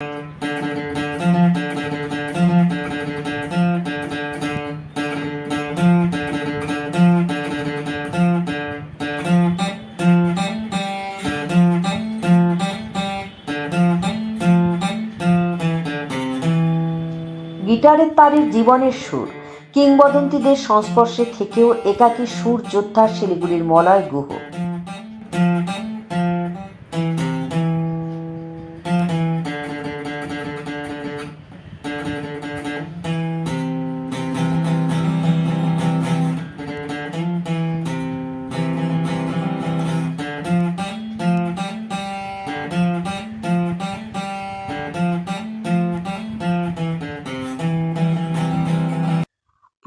গিটারের তারের জীবনের সুর কিংবদন্তিদের সংস্পর্শে থেকেও একাকী সুর যোদ্ধা শিলিগুড়ির মলয় গুহ।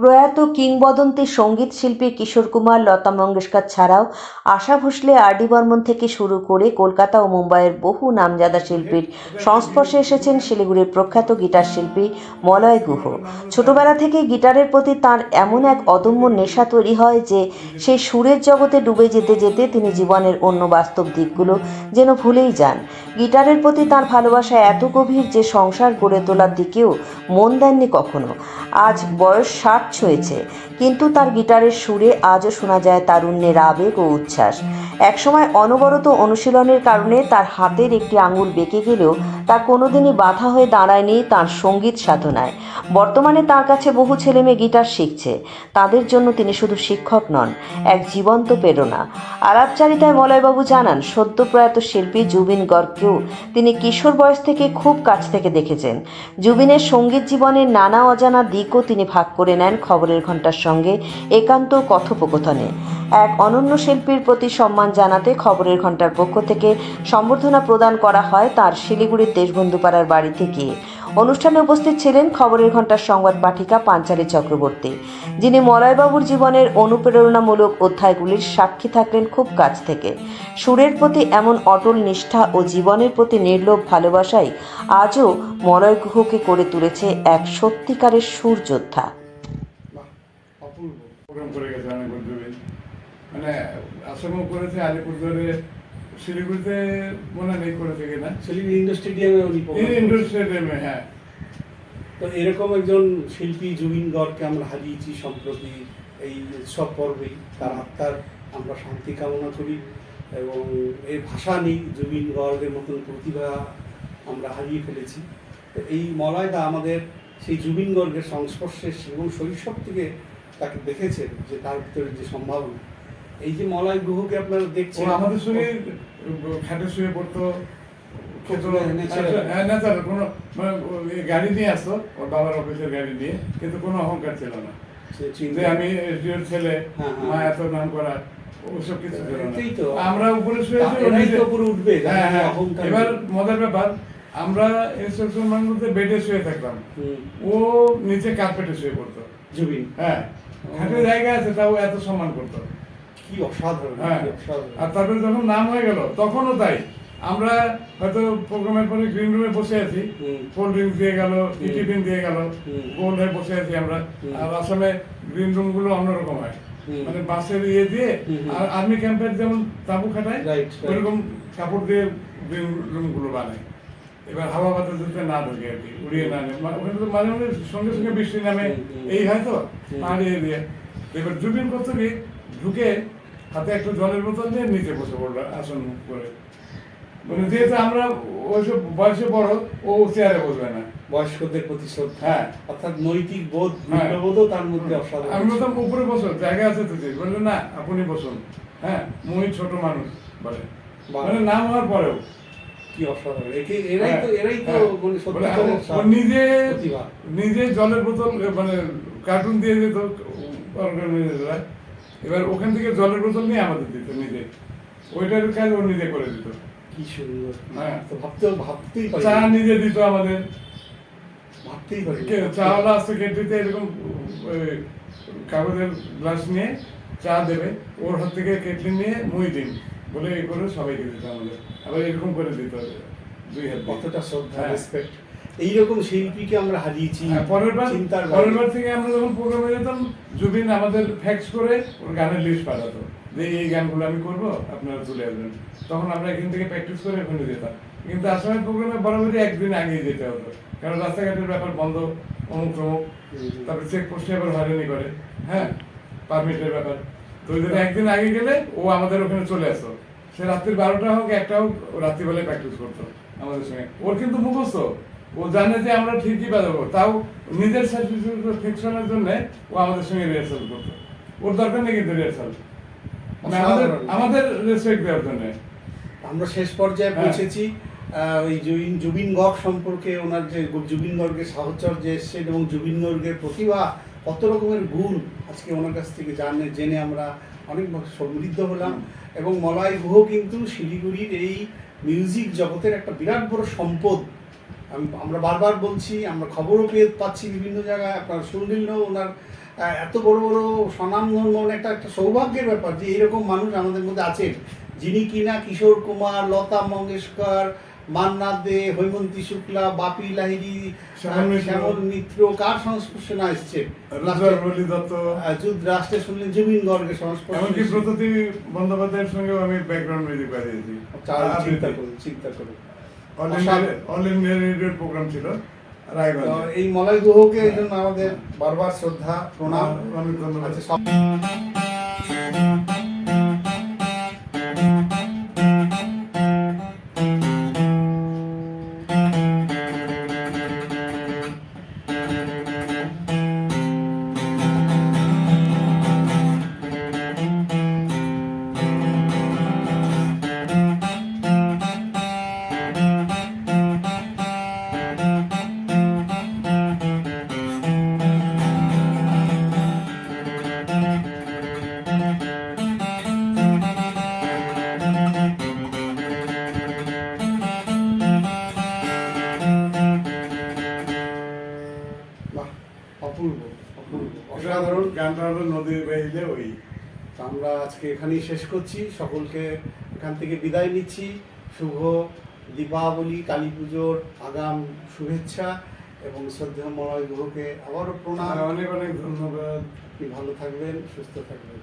প্রয়াত কিংবদন্তি সংগীত শিল্পী কিশোর কুমার, লতা মঙ্গেশকর ছাড়াও আশা ভোসলে আর ডি বর্মন থেকে শুরু করে কলকাতা ও মুম্বাইয়ের বহু নামজাদা শিল্পীর সংস্পর্শে এসেছেন শিলিগুড়ির প্রখ্যাত গিটার শিল্পী মলয় গুহ। ছোটবেলা থেকে গিটারের প্রতি তার এমন এক অদম্য নেশা তৈরি হয় যে, সেই সুরের জগতে ডুবে যেতে যেতে তিনি জীবনের অন্য বাস্তব দিকগুলো যেন ভুলেই যান। গিটারের প্রতি তার ভালোবাসা এত গভীর যে সংসার গড়ে তোলার দিকেও মন দেননি কখনো। আজ বয়স ষাট ছুঁয়েছে কিন্তু তার গিটারের সুরে আজও শোনা যায় তারুণ্যের আবেগ ও উচ্ছ্বাস। একসময় অনবরত অনুশীলনের কারণে তার হাতের একটি আঙুল বেঁকে গেলেও তা কোনোদিনই বাধা হয়ে দাঁড়ায়নি তার সংগীত সাধনায়। বর্তমানে তার কাছে বহু ছেলেমেয়ে গিটার শিখছে। তাদের জন্য তিনি শুধু শিক্ষক নন, এক জীবন্ত প্রেরণা। আলাপচারিতায় মলয়বাবু জানান সদ্য প্রয়াত শিল্পী জুবিন গর্গকেও তিনি কিশোর বয়স থেকে খুব কাছ থেকে দেখেছেন। জুবিনের সংগীত জীবনের নানা অজানা দিকও তিনি ভাগ করে নেন খবরের ঘণ্টার সঙ্গে। একান্ত কথোপকথনে। এক অনন্য শিল্পীর প্রতি সম্মান জানাতে খবরের ঘণ্টার পক্ষ থেকে সম্বর্ধনা প্রদান করা হয় তার শিলিগুড়ির দেশবন্ধুপাড়ার বাড়ি থেকে। অনুষ্ঠানে উপস্থিত ছিলেন খবরের ঘণ্টার সংবাদ পাঠিকা পাঞ্চালী চক্রবর্তী যিনি মলয়বাবুর জীবনের অনুপ্রেরণামূলক অধ্যায়গুলির সাক্ষী থাকলেন খুব কাছ থেকে। সুরের প্রতি এমন অটল নিষ্ঠা ও জীবনের প্রতি নির্লোভ ভালোবাসাই আজও মলয় গুহকে করে তুলেছে এক সত্যিকারের সুর যোদ্ধা বাহ, অপূর্ব প্রোগ্রাম করে গেছে অনেক বন্ধুবে। মানে আসামও করেছে আলিপুরদুয়ারে শিলিগুড়িতে মনে নেই করে থেকে না শিলিগুড়ি ইন্ডোর স্টেডিয়ামে উনি ইন্ডোর স্টেডিয়ামে হ্যাঁ। তো এরকম একজন শিল্পী জুবিন গড়কে আমরা হারিয়েছি সম্প্রতি এই উৎসব পর্বেই তার আত্মার আমরা শান্তি কামনা করি এবং এর ভাষা নেই জুবিন গর্গের মতন প্রতিভা আমরা হারিয়ে ফেলেছি। তো এই মলয়দা আমাদের সেই জুবিন গর্গের সংস্পর্শে এবং শৈশব থেকে তাকে দেখেছেন যে তার ভিতরে যে সম্ভাবনা। এই যে মলয় গুহকে আপনারা দেখছেন আমাদের সঙ্গে খাটে শুয়ে পড়তো। খেতো হ্যাঁ, কোনো মানে ও এই গাড়ি নিয়ে আসতো ওর বাবার অফিসের গাড়ি নিয়ে কিন্তু কোনো অহংকার ছিল না। যে আমি এসডিওর ছেলে হ্যাঁ, হ্যাঁ। মা এত নাম করা ওসব কিছু ছিল না। আমরা উপরে শুয়ে উপরে উঠবে, অহংকার। এবার মজার ব্যাপার আমরা ইনস্ট্রাকশন বেডে শুয়ে থাকতাম। ও নিচে কার্পেটে শুয়ে পড়তো। জুবিন। হ্যাঁ। খাটের জায়গা আছে তাও এত সম্মান করতো কি অসাধারণ হ্যাঁ। আর তারপরে যখন নাম হয়ে গেল তখনও তাই। আমরা হয়তো প্রোগ্রামের পরে গ্রিন রুমে বসে আছি। কোল্ড ড্রিঙ্কস দিয়ে গেল। টিফিন দিয়ে গেল। গোল হয়ে বসে আছি আমরা। আর আসামে গ্রিন রুমগুলো অন্যরকম হয়। মানে বাসের ইয়ে দিয়ে। আর আর্মি ক্যাম্পের যেমন তাবু খাটায়. ওইরকম কাপড় দিয়ে গ্রিন রুমগুলো বানায়। এবার হাওয়া বাতাস যাতে না ঢোকে আর কি উড়িয়ে না ওখানে তো মাঝে মাঝে সঙ্গে সঙ্গে বৃষ্টি নামে। এই হয় তো। পাহাড়ি এরিয়া এবার জুবিন করতো কি ঢুকে হাতে একটু জলের বোতল নিয়ে নিচে বসে পড়ল আসন করে মানে যেহেতু আমরা ওইসব বয়সে বড় ও চেয়ারে বসবে না বয়স্কদের প্রতি শ্রদ্ধা হ্যাঁ। অর্থাৎ নৈতিক বোধ হ্যাঁ। মূল্যবোধও তার মধ্যে অসাধারণ আমি বলতাম উপরে বসো জায়গা আছে তো বলল না আপনি বসুন হ্যাঁ মুই ছোট মানুষ বলে। মানে নাম হওয়ার পরেও কি অসাধারণ। এরাই তো হ্যাঁ, এরাই তো হ্যাঁ। মানে নিজে নিজে জলের বোতল মানে কার্টুন দিয়ে অর্গানাইজাররা এবার ওখান থেকে জলের বোতল নিয়ে আমাদের দিত নিজে। ওইটার কাজ ও নিজে করে দিত। কি সুন্দর। হ্যাঁ। তো ভাবতেও ভাবতেই পারি। চা নিজে দিত আমাদের। ভাবতেই পারি। কে- চাওয়ালা আসতো কেটলিতে এরকম কাগজের গ্লাস নিয়ে চা দেবে। ওর হাত থেকে কেটলি নিয়ে মুই দিন। বলে এই করে সবাইকে দিত আমাদের আবার এরকম করে দিত দুই হাত কতটা শ্রদ্ধা হ্যাঁ। রেসপেক্ট এইরকম শিল্পীকে আমরা হারিয়েছি হ্যাঁ, পরের বার পরের বার থেকে আমরা যখন প্রোগ্রামে যেতাম জুবিন আমাদের ফ্যাক্স করে ওর গানের লিস্ট পাঠাতো। যে এই গানগুলো আমি করব আপনারা তুলে আসবেন। তখন আমরা এখান থেকে প্র্যাকটিস করে ওখানে যেতাম। কিন্তু আসামের প্রোগ্রামে বরাবরই একদিন আগিয়ে যেতে হতো কারণ রাস্তাঘাটের ব্যাপার বন্ধ অমুক তমুক তারপরে চেক পোস্টে আবার হয়রানি করে। হ্যাঁ পারমিটের ব্যাপার। তো ওই জন্য একদিন আগে গেলে ও আমাদের ওখানে চলে আসতো। সে রাত্রি বারোটা হোক একটা হোক রাত্রিবেলায় প্র্যাকটিস করতো আমাদের সঙ্গে। ওর কিন্তু মুখস্থ। ও জানে যে আমরা ঠিকই বাজাবো। তাও নিজের ফিকশনের জন্য ও আমাদের সঙ্গে রিহার্সাল করতো। ওর দরকার নেই কিন্তু রিহার্সাল মানে আমাদের। আমাদের রেসপেক্ট দেওয়ার জন্য। আমরা শেষ পর্যায়ে হ্যাঁ। পৌঁছেছি ওই জুবিন জুবিন গর্গ সম্পর্কে ওনার যে জুবিন গর্গের সাহচর্য এসছেন এবং জুবিন গর্গের প্রতিভা কত রকমের গুণ আজকে ওনার কাছ থেকে জানে জেনে আমরা অনেক সমৃদ্ধ হলাম। এবং মলয় গুহ কিন্তু শিলিগুড়ির এই মিউজিক জগতের একটা বিরাট বড় সম্পদ। আমি- আমরা বারবার বলছি আমরা খবরও পেয়ে পাচ্ছি বিভিন্ন জায়গায় আপনারা শুনলেন ওনার এত বড় বড় স্বনামধন্য একটা একটা সৌভাগ্যের ব্যাপার যে এরকম মানুষ আমাদের মধ্যে আছেন। যিনি কিনা কিশোর কুমার লতা মঙ্গেশকর মান্না দে হৈমন্তী শুক্লা বাপি লাহিড়ী শ্যামল মিত্র। কার সংস্পর্শে না রাষ্ট্রে শুনলেন জুবিন গর্গের সংস্পর্শে এমনকি বন্দ্যোপাধ্যায়ের সঙ্গেও আমি ব্যাকগ্রাউন্ড মিউজিক বাজিয়েছি চিন্তা। করুন চিন্তা করুন। অল ইন্ডিয়া রেডিওর প্রোগ্রাম ছিল এই মলয় গুহকে এই জন্য আমাদের বারবার শ্রদ্ধা প্রণাম। অনেক ধন্যবাদ। গানটা হলো নদী বেহিলে ওই। তো আমরা আজকে এখানেই শেষ করছি। সকলকে এখান থেকে বিদায় নিচ্ছি। শুভ দীপাবলি কালী পুজোর আগাম শুভেচ্ছা এবং শ্রদ্ধা মলয় গুহকে আবারও প্রণাম। অনেক অনেক ধন্যবাদ। আপনি ভালো থাকবেন সুস্থ থাকবেন।